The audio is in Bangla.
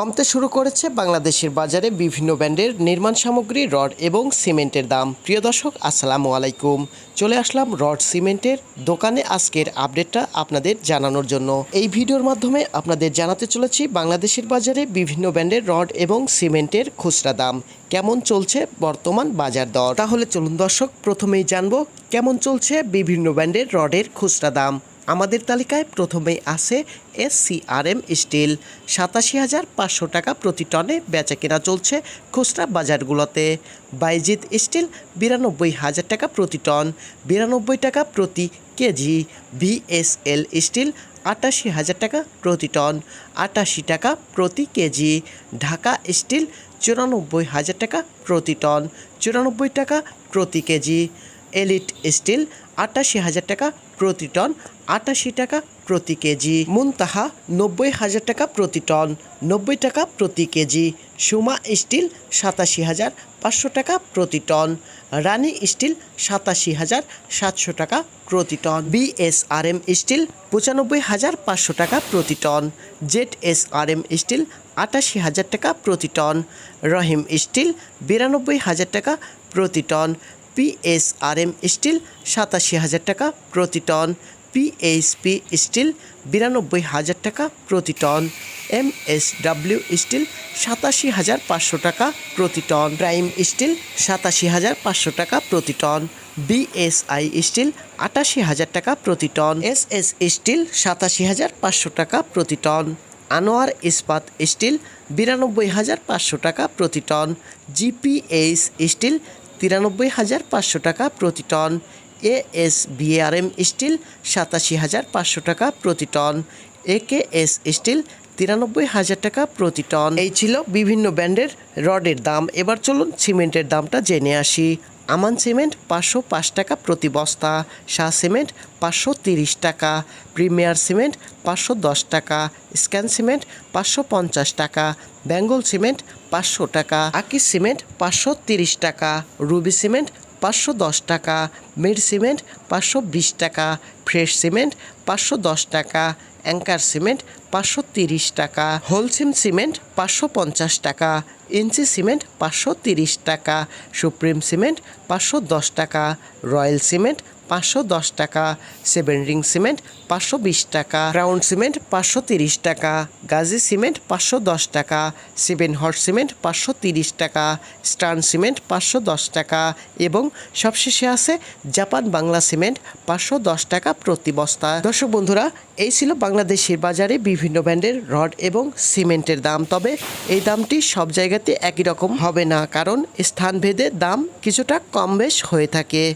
কমতে শুরু করেছে বাংলাদেশের বাজারে বিভিন্ন ব্র্যান্ডের নির্মাণ সামগ্রী, রড এবং সিমেন্টের দাম। প্রিয় দর্শক, আসসালামু আলাইকুম। চলে আসলাম রড সিমেন্টের দোকানে আজকের আপডেটটা আপনাদের জানানোর জন্য। এই ভিডিওর মাধ্যমে আপনাদের জানাতে চলেছি বাংলাদেশের বাজারে বিভিন্ন ব্র্যান্ডের রড এবং সিমেন্টের খুচরা দাম। কেমন চলছে বর্তমান বাজার দর? তাহলে চলুন দর্শক, প্রথমেই জানব কেমন চলছে বিভিন্ন ব্র্যান্ডের রডের খুচরা দাম। আমাদের তালিকায় প্রথমেই আছে S C R M steel. সাতাশি হাজার পাঁচশো টাকা প্রতি টনে বেচা কেনা চলছে খুচরা বাজারগুলোতে। বাইজিৎ স্টিল, বিরানব্বই হাজার টাকা প্রতি টন, বিরানব্বই টাকা প্রতি কেজি। বিএসএল স্টিল, আটাশি হাজার টাকা প্রতি টন, আটাশি টাকা প্রতি কেজি। ঢাকা স্টিল, চুরানব্বই হাজার টাকা প্রতি টন, চুরানব্বই টাকা প্রতি কেজি। এলিট স্টিল, আটাশি হাজার টাকা প্রতি টন আটাশি টাকা প্রতি কেজি। মুনতাহা নব্বই হাজার টাকা প্রতি টন, নব্বই টাকা প্রতি কেজি। সুমা স্টিল সাতাশি হাজার পাঁচশো টাকা প্রতি টন, রানী স্টিল সাতাশি হাজার সাতশো টাকা প্রতি টন। বিএসআরএম স্টিল পঁচানব্বই হাজার পাঁচশো টাকা প্রতি ton, Z S R M steel আটাশি হাজার টাকা প্রতি টন, রহিম স্টিল বিরানব্বই হাজার টাকা প্রতি টন পিএসআরএম স্টিল সাতাশি হাজার টাকা প্রতি টন, পিএইচপি স্টিল বিরানব্বই হাজার টাকা প্রতি টন, এমএসডাব্লিউ স্টিল সাতাশি হাজার পাঁচশো টাকা প্রতি টন, প্রাইম স্টিল সাতাশি হাজার পাঁচশো টাকা প্রতি টন, বিএসআই স্টিল আটাশি হাজার টাকা প্রতি টন এস এস স্টিল সাতাশি হাজার পাঁচশো টাকা প্রতি টন, আনোয়ার ইস্পাত স্টিল বিরানব্বই হাজার পাঁচশো টাকা প্রতি টন, জিপিএইচ স্টিল তিরানব্বই হাজার পাঁচশো টাকা প্রতি ton. A S BRM steel সাতাশি হাজার পাঁচশো টাকা প্রতি ton. A K S steel তিরানব্বই হাজার টাকা প্রতি টন। এই ছিল বিভিন্ন ব্র্যান্ডের রডের দাম। এবার চলুন সিমেন্টের দামটা জেনে আসি। আমান সিমেন্ট পাঁচশো পাঁচ টাকা প্রতি বস্তা, শাহ সিমেন্ট পাঁচশো তিরিশ টাকা, প্রিমিয়ার সিমেন্ট পাঁচশো দশ টাকা, স্ক্যান সিমেন্ট পাঁচশো পঞ্চাশ টাকা, বেঙ্গল সিমেন্ট পাঁচশো টাকা, আকিস সিমেন্ট পাঁচশো তিরিশ টাকা, রুবি সিমেন্ট পাঁচশো দশ টাকা মিড সিমেন্ট পাঁচশো বিশ টাকা, ফ্রেশ সিমেন্ট পাঁচশো দশ টাকা, অ্যাঙ্কার সিমেন্ট পাঁচশো তিরিশ টাকা, হোলসিম সিমেন্ট পাঁচশো পঞ্চাশ টাকা ইঞ্চি সিমেন্ট পাঁচশো তিরিশ টাকা, সুপ্রিম সিমেন্ট পাঁচশো দশ টাকা, রয়্যাল সিমেন্ট পাঁচশো দশ টাকা সেভেন রিং সিমেন্ট পাঁচশো বিশ টাকা রাউন্ড সিমেন্ট পাঁচশো তিরিশ টাকা, গাজী সিমেন্ট পাঁচশো দশ টাকা সেভেন হট সিমেন্ট পাঁচশো তিরিশ টাকা স্টার্ন সিমেন্ট পাঁচশো দশ টাকা এবং সবশেষে আছে জাপান বাংলা সিমেন্ট পাঁচশো দশ টাকা প্রতি বস্তা। দর্শক বন্ধুরা, এই ছিল বাংলাদেশের বাজারে বিভিন্ন ব্র্যান্ডের রড এবং সিমেন্টের দাম। তবে এই দামটি সব জায়গাতে একই রকম হবে না, কারণ স্থানভেদে দাম কিছুটা কম বেশ হয়ে থাকে।